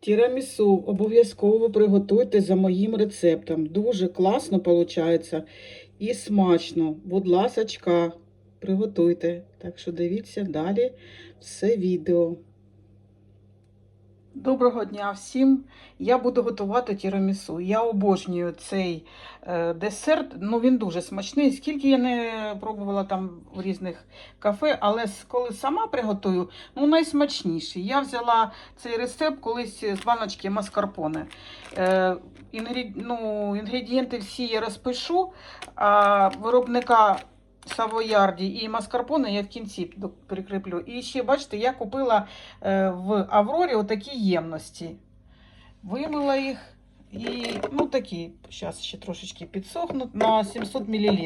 Тірамісу обов'язково приготуйте за моїм рецептом. Дуже класно виходить і смачно. Будь ласочка, приготуйте. Так що дивіться далі все відео. Доброго дня всім! Я буду готувати тірамісу. Я обожнюю цей е, десерт. Ну він дуже смачний. Скільки я не пробувала там в різних кафе, але коли сама приготую, ну найсмачніший. Я взяла цей рецепт колись з баночки маскарпоне. Е, ну, інгредієнти всі я розпишу, а виробника Савоярді і маскарпоне я в кінці прикріплю. І ще, бачите, я купила е, в Аврорі отакі ємності. Вимила їх і ну такі, зараз ще трошечки підсохнуть на 700 мл.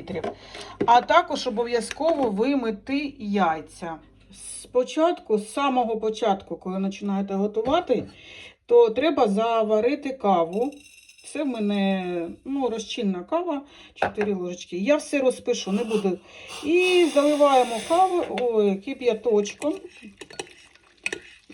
А також обов'язково вимити яйця. Спочатку, з самого початку, коли починаєте готувати, то треба заварити каву. Це в мене ну, розчинна кава, 4 ложечки. Я все розпишу, не буду. І заливаємо каву ой, кип'яточком.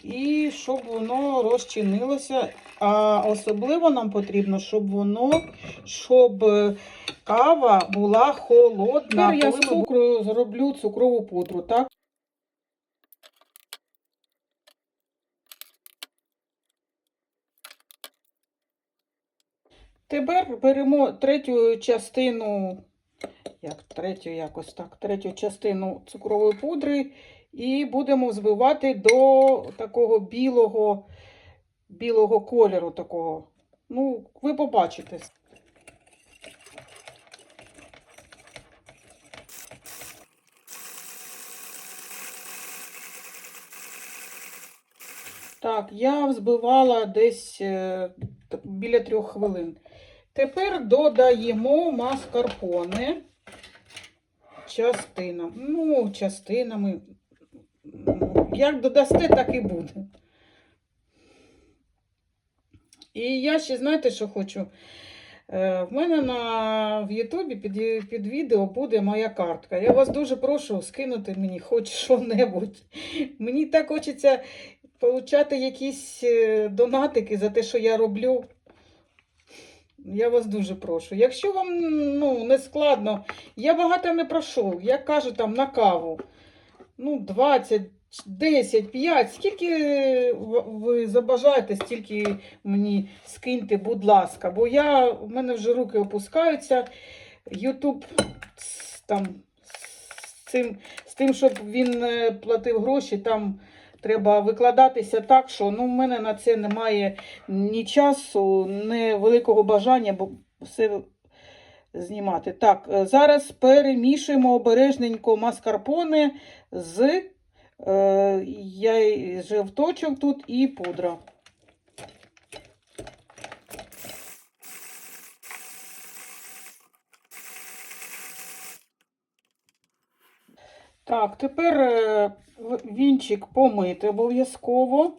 І щоб воно розчинилося. А особливо нам потрібно, щоб воно, щоб е, кава була холодна. Тепер я з цукру зроблю цукрову пудру, так? Тепер беремо третю частину, як третю якось так, третю частину цукрової пудри і будемо взбивати до такого білого, білого кольору такого. Ну, ви побачите. Так, я взбивала десь е, біля трьох хвилин. Тепер додаємо маскарпоне частинам. Ну, частинами. Як додасте, так і буде. І я ще знаєте, що хочу? Е, В мене на в Ютубі під, під відео буде моя картка. Я вас дуже прошу скинути мені хоч що-небудь. Мені так хочеться получати якісь е, донатики за те, що я роблю. Я вас дуже прошу. Якщо вам ну, не складно, я багато не прошу. Я кажу там на каву. Ну, 20, 10, 5. Скільки ви забажаєте, стільки мені скиньте, будь ласка. Бо я, в мене вже руки опускаються. Ютуб там з з тим, щоб він е, платив гроші, там треба викладатися так, що ну, в мене на це немає ні часу, ні великого бажання, бо все знімати. Так, е, зараз перемішуємо обережненько маскарпоне з е, яй, жовточок тут і пудра. Так, тепер е, вінчик помити обов'язково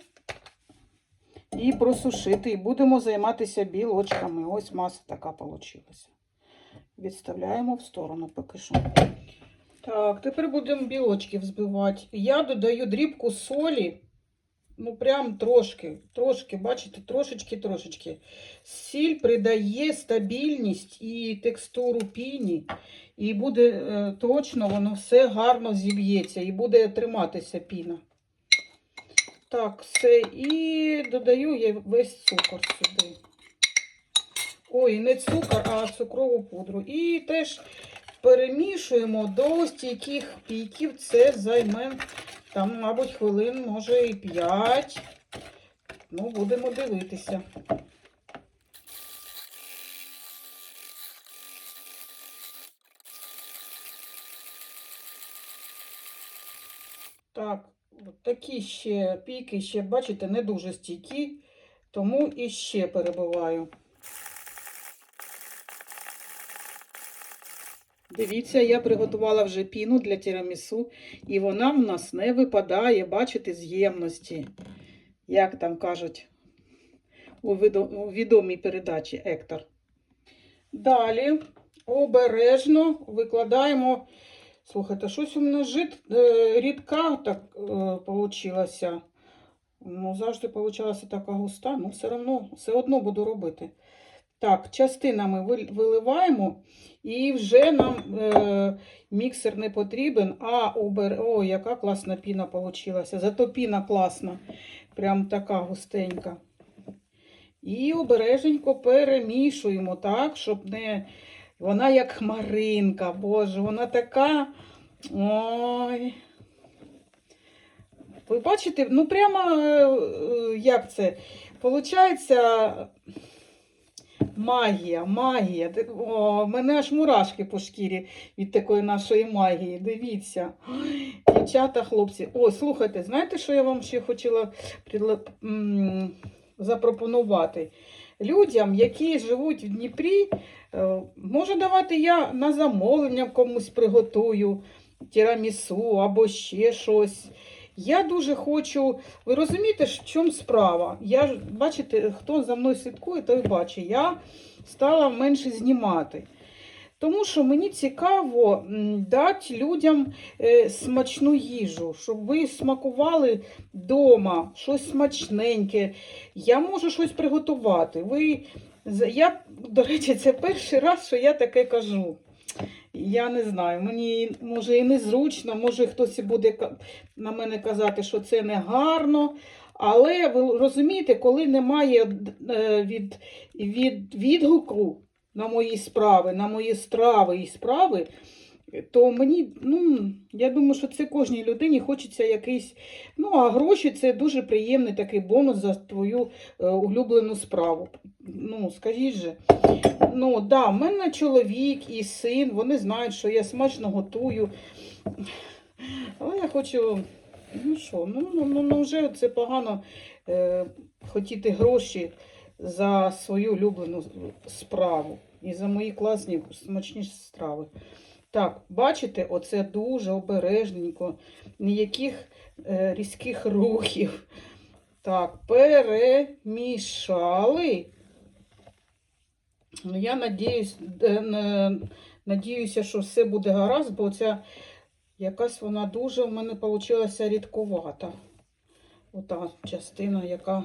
і просушити. І будемо займатися білочками. Ось маса така вийшла. Відставляємо в сторону поки що. Так, тепер будемо білочки взбивати. Я додаю дрібку солі. Ну, прям трошки, трошки, бачите, трошечки-трошечки. Сіль придає стабільність і текстуру піні. І буде е, точно, воно все гарно зіб'ється і буде триматися піна. Так, все. І додаю я весь цукор сюди. Ой, не цукор, а цукрову пудру. І теж перемішуємо до стійких піків. Це займе, там, мабуть, хвилин, може, і 5. Ну, будемо дивитися. Так, такі ще піки, ще, бачите, не дуже стійкі, тому і ще перебиваю. Дивіться, я приготувала вже піну для тірамісу, і вона в нас не випадає, бачите, з ємності. Як там кажуть у відомій передачі Ектор. Далі обережно викладаємо. Слухайте, щось у мене жит, е, рідка так е. Ну, завжди вийшла така густа, ну все одно, все одно буду робити. Так, частинами вил- виливаємо, і вже нам е, міксер не потрібен, а обер... О, яка класна піна вийшла. Зато піна класна, прям така густенька. І обереженько перемішуємо так, щоб не. Вона як хмаринка, боже, вона така. Ой. Ви бачите, ну прямо е, як це? Получається магія, магія. О, мене аж мурашки по шкірі від такої нашої магії. Дивіться. Дівчата, хлопці. О, слухайте, знаєте, що я вам ще хотіла запропонувати? Людям, які живуть в Дніпрі, е, може давати я на замовлення комусь приготую тірамісу або ще щось. Я дуже хочу. Ви розумієте, в чому справа? Я бачите, хто за мною слідкує, той бачить. Я стала менше знімати. Тому що мені цікаво дати людям е, смачну їжу, щоб ви смакували вдома щось смачненьке. Я можу щось приготувати. Ви, я, до речі, це перший раз, що я таке кажу. Я не знаю, мені може і незручно, може хтось і буде на мене казати, що це не гарно. Але ви розумієте, коли немає е, від, від відгуку на мої справи, на мої страви і справи, то мені, ну, я думаю, що це кожній людині хочеться якийсь. Ну, а гроші це дуже приємний такий бонус за твою е, улюблену справу. Ну, скажіть же. Ну, да, в мене чоловік і син, вони знають, що я смачно готую. Але я хочу, ну що, ну, ну, ну, ну вже це погано е, хотіти гроші за свою улюблену справу і за мої класні смачні страви. Так, бачите, оце дуже обережненько, ніяких е, різких рухів. Так, перемішали. Ну, Я надіюсь, е, надіюся, що все буде гаразд, бо ця якась вона дуже в мене вийшла рідкувата. Ота частина, яка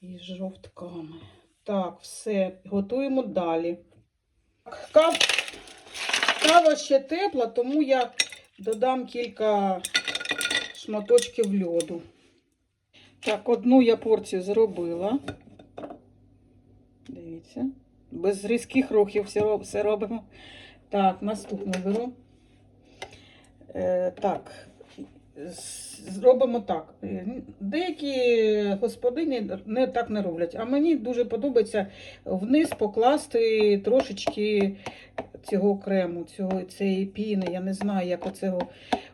із жовтками. Так, все, готуємо далі. Кав... Кава ще тепла, тому я додам кілька шматочків льоду. Так, одну я порцію зробила. Дивіться. Без різких рухів все, робимо. Так, наступну беру. Е, так, зробимо так. Деякі господині не так не роблять, а мені дуже подобається вниз покласти трошечки цього крему, цього, цієї піни. Я не знаю, як оцього,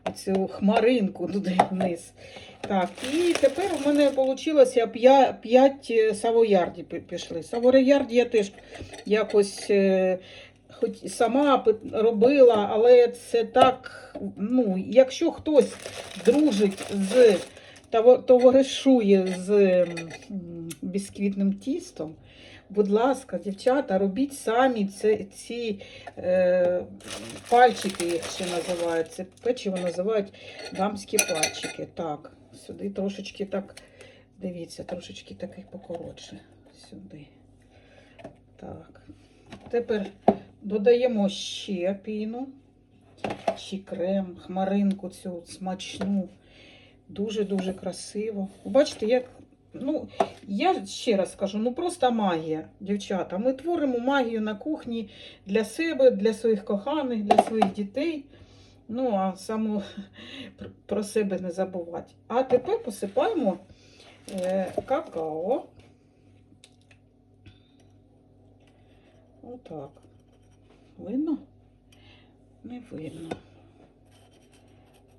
оцю хмаринку туди вниз. Так, і тепер у мене вийшло 5 савоярді пі- пішли. Савоярді я теж якось е, хоч сама робила, але це так, ну, якщо хтось дружить з товаришує з бісквітним тістом, будь ласка, дівчата, робіть самі це, ці е, пальчики, їх ще називають. Печиво називають дамські пальчики. Так, сюди трошечки так, дивіться, трошечки такий покоротше. Сюди. Так. Тепер додаємо ще піну, ще крем, хмаринку цю смачну. Дуже-дуже красиво. Бачите, як. Ну, я ще раз скажу, ну просто магія, дівчата. Ми творимо магію на кухні для себе, для своїх коханих, для своїх дітей. Ну, а саме про себе не забувати. А тепер посипаємо е, какао. Отак. Видно? Не видно.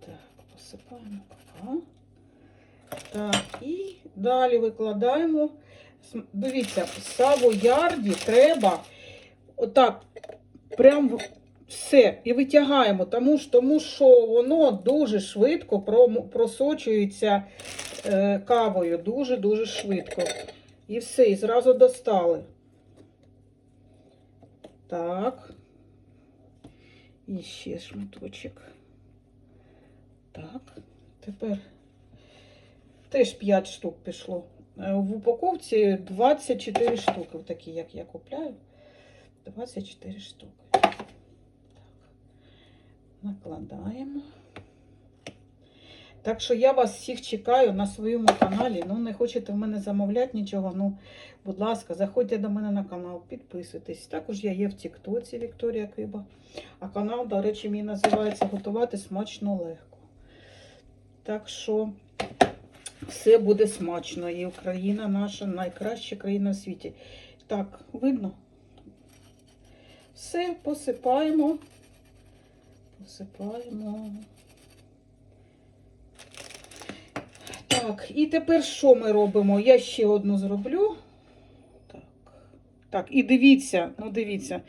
Так, посипаємо какао. Так, і далі викладаємо. Дивіться, савоярді треба отак, прям все, і витягаємо, тому, ж- тому що воно дуже швидко просочується е, кавою, дуже-дуже швидко. І все, і зразу достали. Так. І ще шматочок. Так, тепер Теж 5 штук пішло. Е, В упаковці 24 штуки, такі, як я купляю. 24 штуки. Так. Накладаємо. Так що я вас всіх чекаю на своєму каналі. Ну, не хочете в мене замовляти нічого. Ну, будь ласка, заходьте до мене на канал, підписуйтесь. Також я є в Тіктоці Вікторія Киба. А канал, до речі, мій називається Готувати смачно легко. Так що все буде смачно. І Україна наша найкраща країна в світі. Так, видно? Все посипаємо. Посипаємо. Так, і тепер що ми робимо? Я ще одну зроблю. Так. Так, і дивіться, ну дивіться.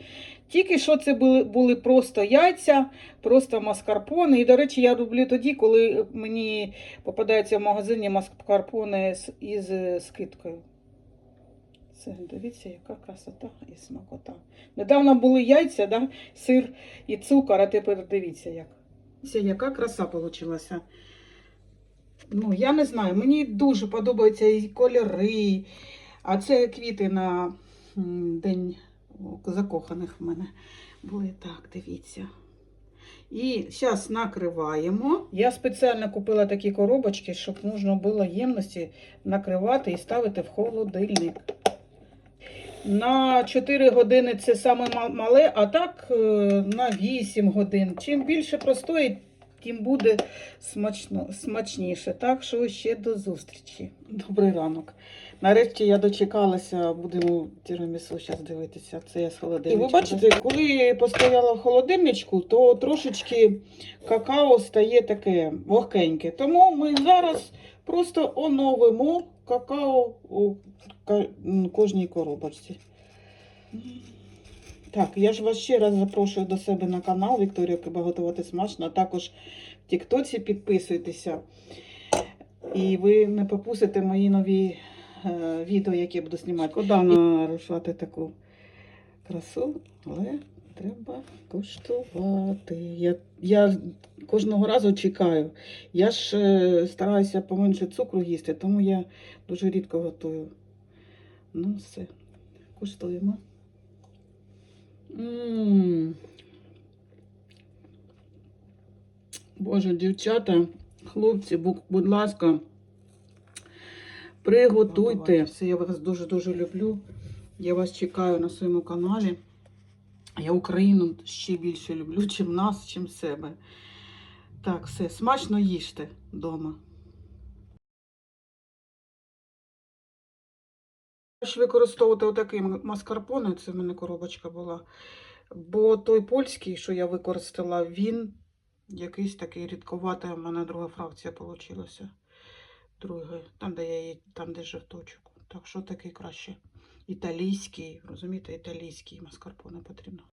Тільки що це були, були просто яйця, просто маскарпоне. І, до речі, я роблю тоді, коли мені попадаються в магазині маскарпоне з, із е, скидкою. Це, дивіться, яка красота і смакота. Недавно були яйця, да? сир і цукор, а тепер дивіться, як. Дивіться, яка краса вийшла. Ну, я не знаю, мені дуже подобаються і кольори. А це квіти на день закоханих в мене були. Так, дивіться. І зараз накриваємо. Я спеціально купила такі коробочки, щоб можна було ємності накривати і ставити в холодильник. На 4 години це саме мале, а так е, на 8 годин. Чим більше простоїть, тим буде смачно, смачніше. Так що ще до зустрічі. Добрий ранок. Нарешті я дочекалася, будемо тірамісу зараз дивитися. Це я з холодильничка. І ви бачите, коли постояла в холодильничку, то трошечки какао стає таке вогкеньке. Тому ми зараз просто оновимо какао у кожній коробочці. Так, я ж вас ще раз запрошую до себе на канал Вікторія Киба готувати смачно. А також в Тіктоці підписуйтеся. І ви не пропустите мої нові е, відео, які я буду знімати. Шкода нарушати таку красу, але треба коштувати. Я, я кожного разу чекаю. Я ж е, стараюся поменше цукру їсти, тому я дуже рідко готую. Ну, все, куштуємо. Боже, дівчата, хлопці, будь ласка, приготуйте. Все, я вас дуже-дуже люблю. Я вас чекаю на своєму каналі. Я Україну ще більше люблю, чим нас, чим себе. Так, все, смачно їжте вдома. Ж використовувати отакий маскарпоне, це в мене коробочка була. Бо той польський, що я використала, він якийсь такий рідковатий, у мене друга фракція вийшла. Друга, там, де я її, там, де жовточок. Так що такий краще. Італійський, розумієте, італійський маскарпоне потрібно.